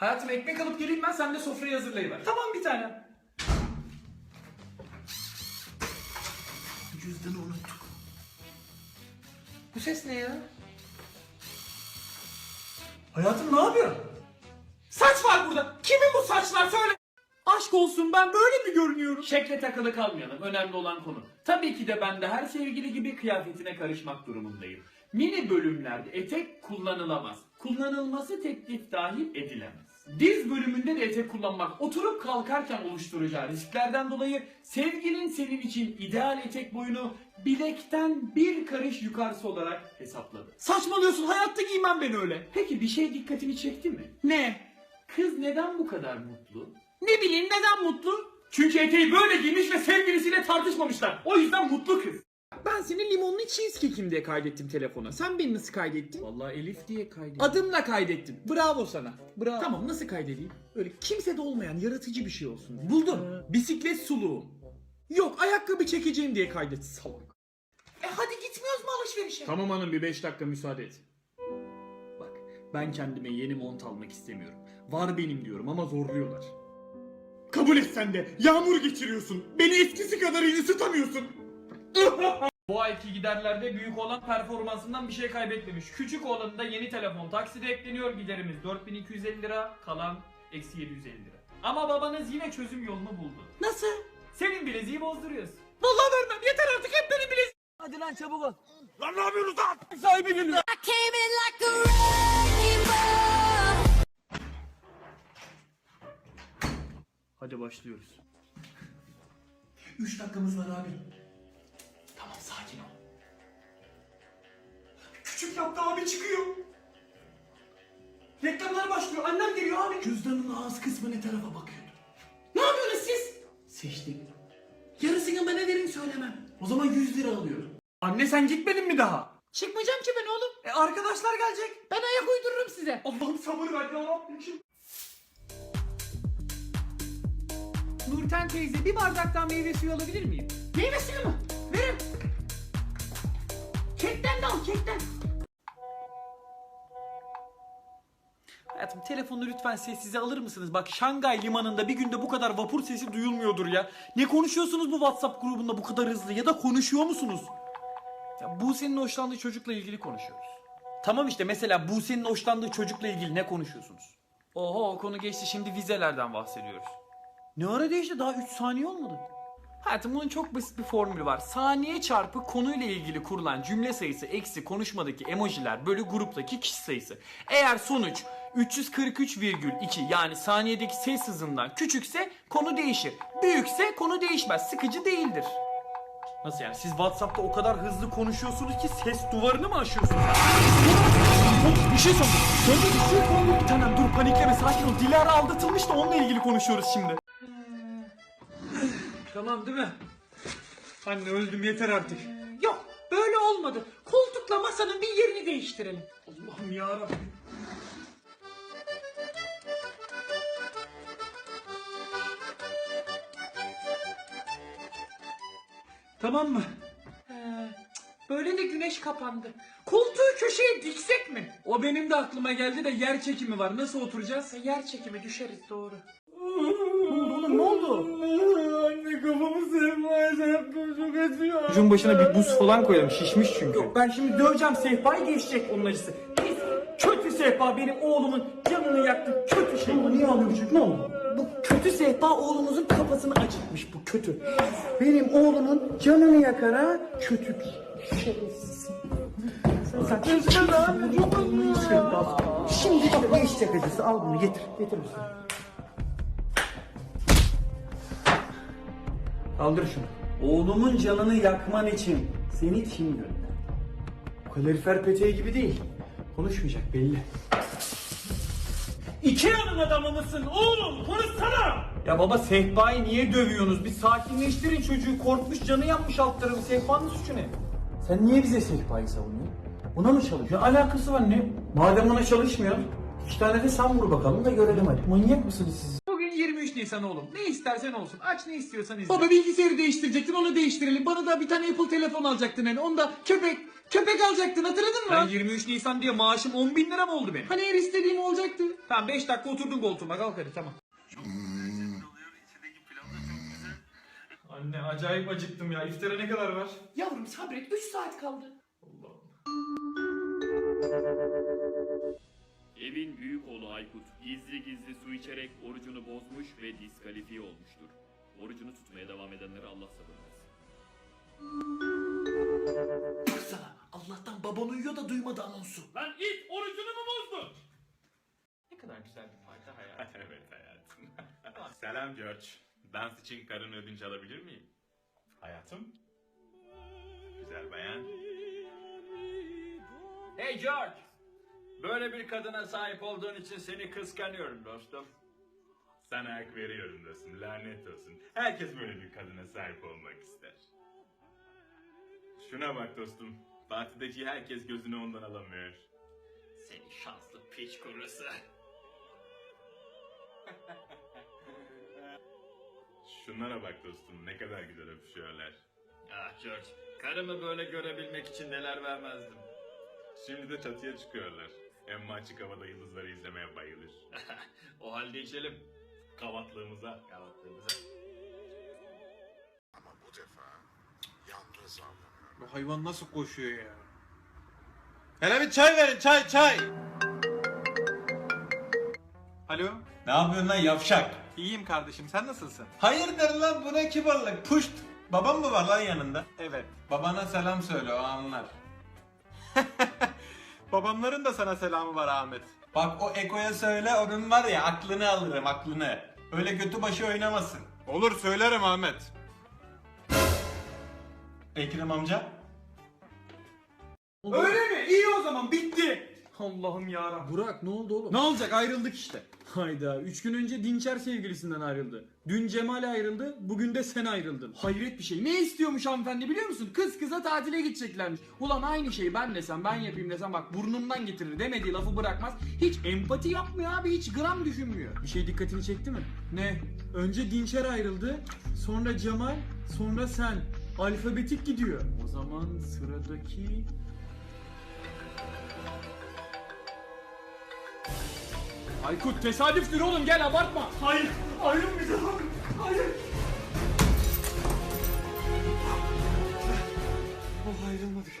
Hayatım ekmek alıp geleyim ben sen de sofrayı hazırlayıver. Tamam bir tane. Cüzdanı unuttuk. Bu ses ne ya? Hayatım ne yapıyorsun? Saç var burada. Kimin bu saçlar söyle. Aşk olsun ben böyle mi görünüyorum? Şekle takılı kalmayalım. Önemli olan konu. Tabii ki de ben de her sevgili gibi kıyafetine karışmak durumundayım. Mini bölümlerde etek kullanılamaz. Kullanılması teklif dahil edilemez. Diz bölümünde de etek kullanmak oturup kalkarken oluşturacağı risklerden dolayı sevgilin senin için ideal etek boyunu bilekten bir karış yukarısı olarak hesapladı. Saçmalıyorsun hayatta giymem ben öyle. Peki bir şey dikkatini çekti mi? Ne? Kız neden bu kadar mutlu? Ne bileyim neden mutlu? Çünkü eteği böyle giymiş ve sevgilisiyle tartışmamışlar. O yüzden mutlu kız. Ben seni limonlu cheesecake'im diye kaydettim telefona. Sen beni nasıl kaydettin? Vallahi Elif diye kaydettim. Adımla kaydettim. Bravo sana. Bravo. Tamam nasıl kaydedeyim? Öyle kimsede olmayan yaratıcı bir şey olsun. Buldum. Bisiklet suluğum. Yok ayakkabı çekeceğim diye kaydet salak. E hadi gitmiyoruz mu alışverişe? Tamam hanım bir 5 dakika müsaade et. Bak ben kendime yeni mont almak istemiyorum. Var benim diyorum ama zorluyorlar. Kabul et sen de. Yağmur geçiriyorsun. Beni eskisi kadar ısıtamıyorsun. Bu ayki giderlerde büyük olan performansından bir şey kaybetmemiş. Küçük olanında yeni telefon takside ekleniyor giderimiz 4250 lira kalan eksi 750 lira. Ama babanız yine çözüm yolunu buldu. Nasıl? Senin bileziği bozduruyoruz. Vallahi vermem yeter artık hep benim bileziğim. Hadi lan çabuk ol. Lan ne yapıyorsunuz lan? Sahibi geliyor. Hadi başlıyoruz. 3 dakikamız var abi. Küçük yaptı abi çıkıyor. Reklamlar başlıyor. Annem geliyor abi. Cüzdanın ağız kısmı ne tarafa bakıyordu? Ne yapıyorsunuz siz? Seçtim. Yarısını bana verin söylemem. O zaman 100 lira alıyorum. Anne sen gitmedin mi daha? Çıkmayacağım ki ben oğlum. E arkadaşlar gelecek. Ben ayak uydururum size. Allah'ım sabır ver ya Rabbim. Nurten teyze bir bardaktan meyve suyu alabilir miyim? Meyve suyu mu? Verin. Kekten de al kekten. Hayatım telefonu lütfen sessize alır mısınız? Bak Şangay limanında bir günde bu kadar vapur sesi duyulmuyordur ya. Ne konuşuyorsunuz bu WhatsApp grubunda bu kadar hızlı ya da konuşuyor musunuz? Ya Buse'nin hoşlandığı çocukla ilgili konuşuyoruz. Tamam işte mesela Buse'nin hoşlandığı çocukla ilgili ne konuşuyorsunuz? Oho o konu geçti şimdi vizelerden bahsediyoruz. Ne ara değişti daha 3 saniye olmadı. Hayatım bunun çok basit bir formülü var. Saniye çarpı konuyla ilgili kurulan cümle sayısı eksi konuşmadaki emojiler bölü gruptaki kişi sayısı. Eğer sonuç 343,2 yani saniyedeki ses hızından küçükse konu değişir. Büyükse konu değişmez. Sıkıcı değildir. Nasıl yani? Siz WhatsApp'ta o kadar hızlı konuşuyorsunuz ki ses duvarını mı aşıyorsunuz? bir şey sandım. Söyle bir şey sandım. Bir dur panikleme sakin ol. Dilara aldatılmış da onunla ilgili konuşuyoruz şimdi. Tamam değil mi? Anne öldüm yeter artık. Yok böyle olmadı. Koltukla masanın bir yerini değiştirelim. Allah'ım yarabbim. Tamam mı? Ee, böyle de güneş kapandı. Koltuğu köşeye diksek mi? O benim de aklıma geldi de yer çekimi var. Nasıl oturacağız? E, Yer çekimi düşeriz doğru. Ne oldu? Acıyor. Ucun başına bir buz falan koyalım şişmiş çünkü. Yok ben şimdi döveceğim sehpayı geçecek onun acısı. Pis, kötü sehpa benim oğlumun canını yaktı kötü şey. Ama niye ağlıyor ne oldu? Bu kötü sehpa oğlumuzun kafasını acıtmış bu kötü. Benim oğlumun canını yakara kötü bir şerefsiz. Sen Şimdi bak ne işecek acısı al bunu getir. Getir misin? Kaldır şunu. Oğlumun canını yakman için seni kim gönderdi? Kalorifer peteği gibi değil. Konuşmayacak belli. İki yanın adamı mısın oğlum? Konuşsana! Ya baba sehpayı niye dövüyorsunuz? Bir sakinleştirin çocuğu. Korkmuş canı yanmış alt tarafı. Sehpanın suçu ne? Sen niye bize sehpayı savunuyorsun? Buna mı çalışıyor? Alakası var ne? Madem ona çalışmıyor. İki tane de sen vur bakalım da görelim hadi. Manyak mısınız siz? Bugün 23 23 Nisan oğlum. Ne istersen olsun. Aç ne istiyorsan izle. Baba bilgisayarı değiştirecektin onu değiştirelim. Bana da bir tane Apple telefon alacaktın hani. Onda köpek, köpek alacaktın hatırladın mı? Ben 23 Nisan diye maaşım 10 bin lira mı oldu benim? Hani her istediğim olacaktı. Tamam 5 dakika oturdun koltuğuma kalk hadi tamam. Anne acayip acıktım ya. İftara ne kadar var? Yavrum sabret 3 saat kaldı. Evin büyük oğlu Aykut gizli gizli su içerek orucunu bozmuş ve diskalifiye olmuştur. Orucunu tutmaya devam edenlere Allah sabır versin. Sana Allah'tan baban uyuyor da duymadı anonsu. Lan it orucunu mu bozdun? Ne kadar güzel bir parça hayat. evet hayatım. Selam George. Dans için karın ödünç alabilir miyim? Hayatım. Güzel bayan. Hey George! Böyle bir kadına sahip olduğun için seni kıskanıyorum dostum. Sana hak veriyorum dostum. Lanet olsun. Herkes böyle bir kadına sahip olmak ister. Şuna bak dostum. Partideki herkes gözünü ondan alamıyor. Seni şanslı piç kurusu. Şunlara bak dostum. Ne kadar güzel öpüşüyorlar. Ah George, karımı böyle görebilmek için neler vermezdim. Şimdi de çatıya çıkıyorlar. Emma açık havada yıldızları izlemeye bayılır. O halde içelim. Kavatlığımıza. Kahvaltımıza. Bu hayvan nasıl koşuyor ya? Hele bir çay verin çay çay. Alo. Ne yapıyorsun lan yavşak? İyiyim kardeşim sen nasılsın? Hayırdır lan bu ne kibarlık? Puşt. Babam mı var lan yanında? Evet. Babana selam söyle o anlar. Babamların da sana selamı var Ahmet. Bak o Eko'ya söyle onun var ya aklını alırım aklını. Öyle götü başı oynamasın. Olur söylerim Ahmet. Ekrem amca. Öyle mi? İyi o zaman bitti. Allah'ım yarabbim. Burak ne oldu oğlum? Ne olacak ayrıldık işte. Hayda 3 gün önce Dinçer sevgilisinden ayrıldı. Dün Cemal ayrıldı bugün de sen ayrıldın. Hayret bir şey. Ne istiyormuş hanımefendi biliyor musun? Kız kıza tatile gideceklermiş. Ulan aynı şeyi ben desem ben yapayım desem bak burnumdan getirir demediği lafı bırakmaz. Hiç empati yapmıyor abi hiç gram düşünmüyor. Bir şey dikkatini çekti mi? Ne? Önce Dinçer ayrıldı sonra Cemal sonra sen. Alfabetik gidiyor. O zaman sıradaki... Aykut tesadüftür oğlum gel abartma. Hayır. Ayrılmayacağım. Hayır. Oh ayrılmadık.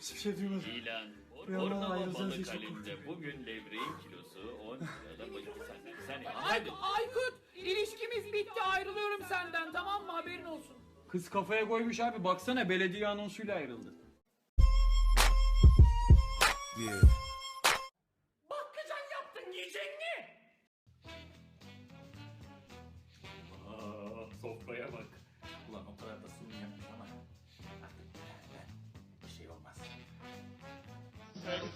Hiçbir şey duymadım. İlan. Bornova balık şey halinde bugün levreğin kilosu 10 lirada başı senden. Sen hadi. Aykut ilişkimiz bitti ayrılıyorum senden tamam mı haberin olsun. Kız kafaya koymuş abi baksana belediye anonsuyla ayrıldı. Bakkacan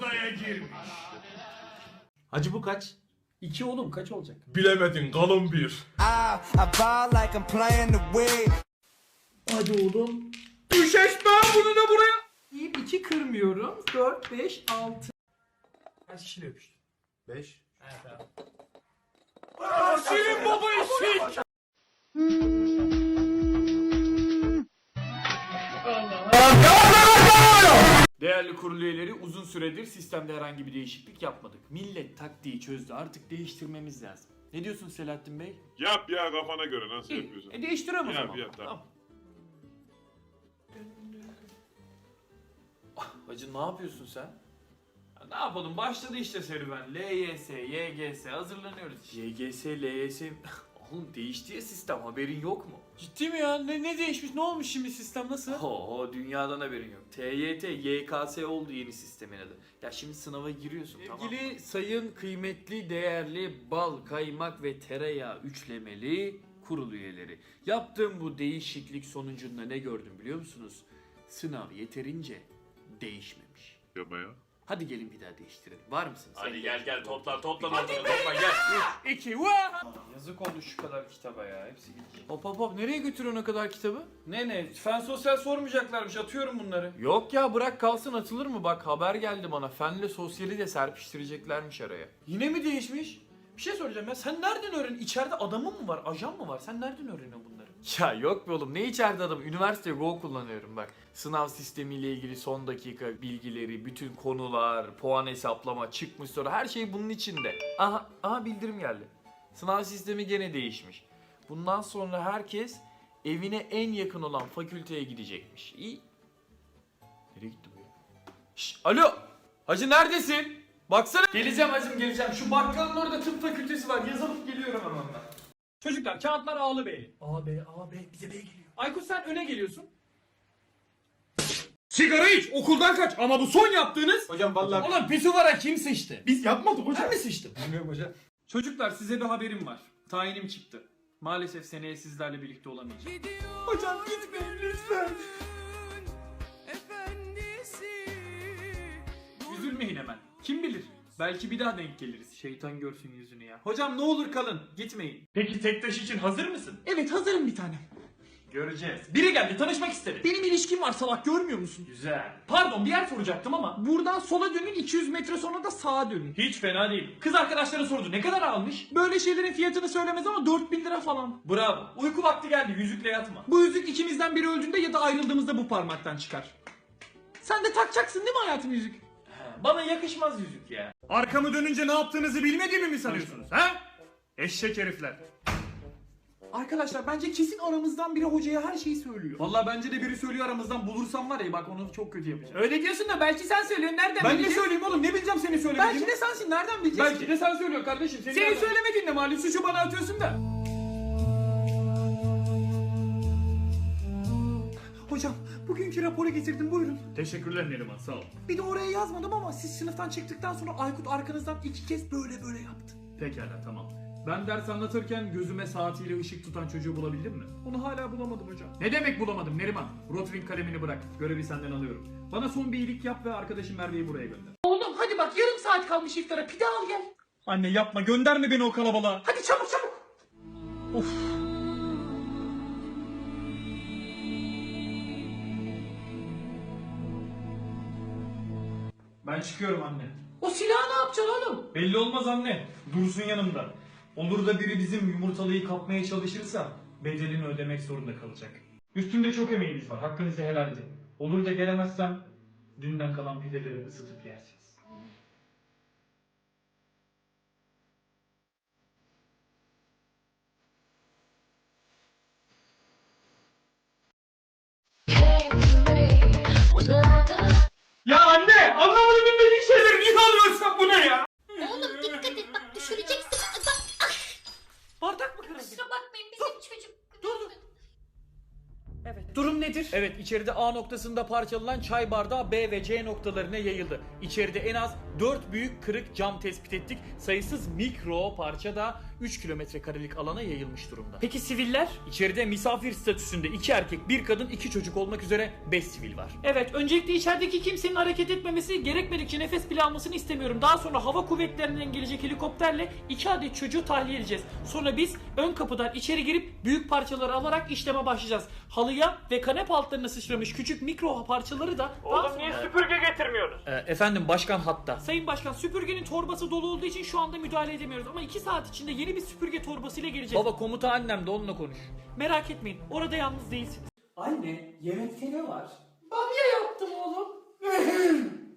odaya girmiş. Hacı bu kaç? İki oğlum kaç olacak? Bilemedin kalın bir. I ball like I'm playing the wig. Hadi oğlum. Düşeşmem bunu da buraya. İyi 2 kırmıyorum. 4, 5, 6. Kaç kişiyle öpüştün? 5. Senin baba eşek. Değerli kurulu üyeleri uzun süredir sistemde herhangi bir değişiklik yapmadık. Millet taktiği çözdü artık değiştirmemiz lazım. Ne diyorsun Selahattin Bey? Yap ya kafana göre nasıl İyi. yapıyorsun? E değiştiriyorum o Yap, zaman. yap, tamam. Ah, Hacı ne yapıyorsun sen? Ya ne yapalım başladı işte serüven. LYS, YGS hazırlanıyoruz. YGS, LYS... Oğlum değişti ya sistem haberin yok mu? Ciddi mi ya? Ne, ne değişmiş? Ne olmuş şimdi sistem nasıl? Oho dünyadan haberin yok. TYT, YKS oldu yeni sistemin adı. Ya şimdi sınava giriyorsun tamam mı? Sevgili sayın kıymetli değerli bal, kaymak ve tereyağı üçlemeli kurul üyeleri. Yaptığım bu değişiklik sonucunda ne gördüm biliyor musunuz? Sınav yeterince değişmemiş. Yapma ya. Hadi gelin bir daha değiştirelim. Var mısınız? Hadi gel gel toplan toplan be! toplan gel. 2 Yazık oldu şu kadar kitaba ya. Hepsi gidecek. Hop hop hop nereye götürüyorsun o kadar kitabı? Ne ne? Fen sosyal sormayacaklarmış. Atıyorum bunları. Yok ya bırak kalsın atılır mı? Bak haber geldi bana. Fenle sosyali de serpiştireceklermiş araya. Yine mi değişmiş? Bir şey soracağım ya. Sen nereden öğren? İçeride adamın mı var? Ajan mı var? Sen nereden öğreniyorsun bunları? Ya yok be oğlum. Ne içeride adam? Üniversite Go kullanıyorum bak. Sınav sistemiyle ilgili son dakika bilgileri, bütün konular, puan hesaplama, çıkmış soru her şey bunun içinde. Aha, aha bildirim geldi. Sınav sistemi gene değişmiş. Bundan sonra herkes evine en yakın olan fakülteye gidecekmiş. İyi. Nereye gitti bu ya? Şş, alo! Hacı neredesin? Baksana. Geleceğim hacım geleceğim. Şu bakkalın orada tıp fakültesi var. Yazılıp geliyorum hemen ben. Çocuklar kağıtlar A'lı B'li. A, B, A, B. Bize B geliyor. Aykut sen öne geliyorsun. Sigara iç, okuldan kaç ama bu son yaptığınız... Hocam vallahi Ulan pisuvara kim sıçtı? biz yapmadık hocam. Ben mi sıçtım? Bilmiyorum hocam. Çocuklar size bir haberim var. Tayinim çıktı. Maalesef seneye sizlerle birlikte olamayacağım. Hocam gitmeyin lütfen. Belki bir daha denk geliriz. Şeytan görsün yüzünü ya. Hocam ne olur kalın. Gitmeyin. Peki tek taş için hazır mısın? Evet hazırım bir tanem. Göreceğiz. Biri geldi tanışmak istedi. Benim ilişkim var salak görmüyor musun? Güzel. Pardon bir yer soracaktım ama. Buradan sola dönün 200 metre sonra da sağa dönün. Hiç fena değil. Kız arkadaşları sordu ne kadar almış? Böyle şeylerin fiyatını söylemez ama 4000 lira falan. Bravo. Uyku vakti geldi yüzükle yatma. Bu yüzük ikimizden biri öldüğünde ya da ayrıldığımızda bu parmaktan çıkar. Sen de takacaksın değil mi hayatım yüzük? Bana yakışmaz yüzük ya. Arkamı dönünce ne yaptığınızı bilmediğimi mi sanıyorsunuz ha? Eşek herifler. Arkadaşlar bence kesin aramızdan biri hocaya her şeyi söylüyor. Vallahi bence de biri söylüyor aramızdan bulursam var ya bak onu çok kötü yapacağım. Öyle diyorsun da belki sen söylüyorsun nereden Ben ne bileceğiz? söyleyeyim oğlum ne bileceğim seni söylemediğini. Belki de sensin nereden bileceğiz Belki ki? de sen söylüyorsun kardeşim. Senin, Senin söylemediğin de malum suçu bana atıyorsun da. Bugünkü raporu getirdim buyurun. Teşekkürler Neriman sağ ol. Bir de oraya yazmadım ama siz sınıftan çıktıktan sonra Aykut arkanızdan iki kez böyle böyle yaptı. Pekala tamam. Ben ders anlatırken gözüme saatiyle ışık tutan çocuğu bulabildin mi? Onu hala bulamadım hocam. Ne demek bulamadım Neriman? Rotring kalemini bırak. Görevi senden alıyorum. Bana son bir iyilik yap ve arkadaşım Merve'yi buraya gönder. Oğlum hadi bak yarım saat kalmış iftara pide al gel. Anne yapma gönderme beni o kalabalığa. Hadi çabuk çabuk. Ben çıkıyorum anne. O silahı ne yapacaksın oğlum? Belli olmaz anne. Dursun yanımda. Olur da biri bizim yumurtalıyı kapmaya çalışırsa bedelini ödemek zorunda kalacak. Üstünde çok emeğiniz var. Hakkınızı helal edin. Olur da gelemezsem dünden kalan pideleri ısıtıp yersiniz. Ya anne! Anlamadım bilmediğin şeyleri niye alıyorsun bu ne ya? Oğlum dikkat et bak düşüreceksin. Bak Bardak mı kırıldı? kusura bakmayın bizim çocuk. Dur dur. Evet. Durum nedir? Evet içeride A noktasında parçalanan çay bardağı B ve C noktalarına yayıldı. İçeride en az 4 büyük kırık cam tespit ettik. Sayısız mikro parça da 3 kilometre karelik alana yayılmış durumda. Peki siviller? İçeride misafir statüsünde 2 erkek, 1 kadın, 2 çocuk olmak üzere 5 sivil var. Evet, öncelikle içerideki kimsenin hareket etmemesi, gerekmedikçe nefes bile almasını istemiyorum. Daha sonra hava kuvvetlerinden gelecek helikopterle iki adet çocuğu tahliye edeceğiz. Sonra biz ön kapıdan içeri girip büyük parçaları alarak işleme başlayacağız. Halıya ve kanep altlarına sıçramış küçük mikro parçaları da Oğlum sonra- niye süpürge getirmiyoruz? Ee, efendim başkan hatta. Sayın Başkan süpürgenin torbası dolu olduğu için şu anda müdahale edemiyoruz ama 2 saat içinde yeni bir süpürge torbasıyla geleceğiz. Baba komuta annem de onunla konuş. Merak etmeyin orada yalnız değilsiniz. Anne yemekte ne var? Bamya yaptım oğlum.